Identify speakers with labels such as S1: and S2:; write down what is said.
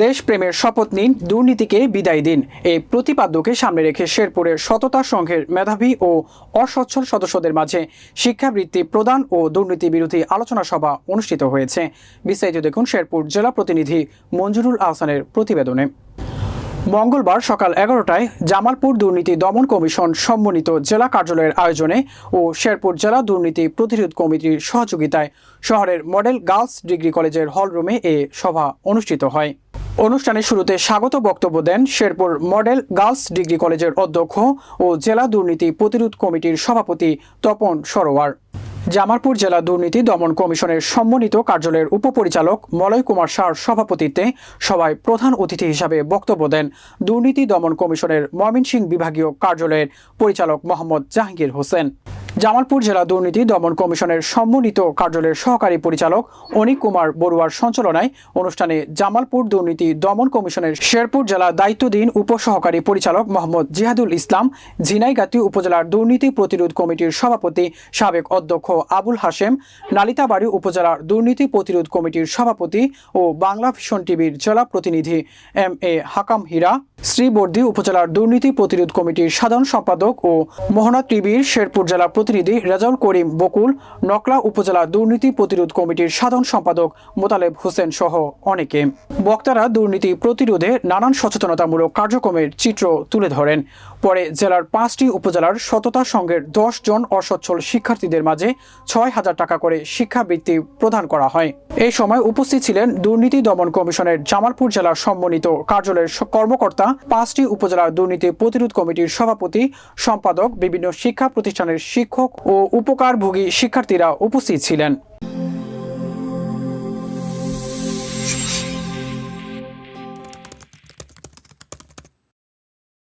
S1: দেশপ্রেমের শপথ নিন, দুর্নীতিকে বিদায় দিন। এই প্রতিপাদ্যকে সামনে রেখে শেরপুরের সততা সংঘের মেধাবী ও অসচ্ছল সদস্যদের মাঝে শিক্ষাবৃত্তি প্রদান ও দুর্নীতি বিরোধী আলোচনা সভা অনুষ্ঠিত হয়েছে। বিস্তারিত দেখুন শেরপুর জেলা প্রতিনিধি মঞ্জুরুল আহসানের প্রতিবেদনে। মঙ্গলবার সকাল এগারোটায় জামালপুর দুর্নীতি দমন কমিশন সম্মানিত জেলা কার্যালয়ের আয়োজনে ও শেরপুর জেলা দুর্নীতি প্রতিরোধ কমিটির সহযোগিতায় শহরের মডেল গার্লস ডিগ্রি কলেজের হলরুমে এ সভা অনুষ্ঠিত হয়। অনুষ্ঠানের শুরুতে স্বাগত বক্তব্য দেন শেরপুর মডেল গার্লস ডিগ্রি কলেজের অধ্যক্ষ ও জেলা দুর্নীতি প্রতিরোধ কমিটির সভাপতি তপন সরোয়ার। জামালপুর জেলা দুর্নীতি দমন কমিশনের সম্মানিত কার্যালয়ের উপপরিচালক মলয় কুমার সার সভাপতিত্বে সভায় প্রধান অতিথি হিসাবে বক্তব্য দেন দুর্নীতি দমন কমিশনের ময়মনসিংহ বিভাগীয় কার্যালয়ের পরিচালক মোহাম্মদ জাহাঙ্গীর হোসেন। জামালপুর জেলা দুর্নীতি দমন কমিশনের সম্মানিত কার্যালয়ের সহকারী পরিচালক অনিক কুমার বড়ুয়ার সঞ্চালনায় অনুষ্ঠানে জামালপুর দুর্নীতি দমন কমিশনের শেরপুর জেলা দায়িত্বধীন উপসহকারী পরিচালক মোহাম্মদ জিহাদুল ইসলাম, ঝিনাইগাতি উপজেলার দুর্নীতি প্রতিরোধ কমিটির সভাপতি সাবেক অধ্যক্ষ আবুল হাশেম, নালিতাবাড়ি উপজেলার দুর্নীতি প্রতিরোধ কমিটির সভাপতি ও বাংলা ভিশন টিভির জেলা প্রতিনিধি এম এ হাকাম হীরা, শ্রীবর্দী উপজেলার দুর্নীতি প্রতিরোধ কমিটির সাধারণ সম্পাদক ও মোহনা টিভির শেরপুর জেলা প্রতিনিধি রেজাউল করিম বকুল, নকলা উপজেলা দুর্নীতি প্রতিরোধ কমিটির সাধারণ সম্পাদক মোতালেব হোসেন সহ অনেকে। বক্তারা দুর্নীতি প্রতিরোধে নানান সচেতনতামূলক কার্যক্রমের চিত্র তুলে ধরেন। পরে জেলার পাঁচটি উপজেলার সততা সংঘের দশ জন অসচ্ছল শিক্ষার্থীদের মাঝে ছয় হাজার টাকা করে শিক্ষাবৃত্তি প্রদান করা হয়। এই সময় উপস্থিত ছিলেন দুর্নীতি দমন কমিশনের জামালপুর জেলার সম্মানিত কার্যালয়ের কর্মকর্তা, পাঁচটি উপজেলার দুর্নীতি প্রতিরোধ কমিটির সভাপতি, সম্পাদক, বিভিন্ন শিক্ষা প্রতিষ্ঠানের শিক্ষক ও উপকারভোগী শিক্ষার্থীরা উপস্থিত ছিলেন।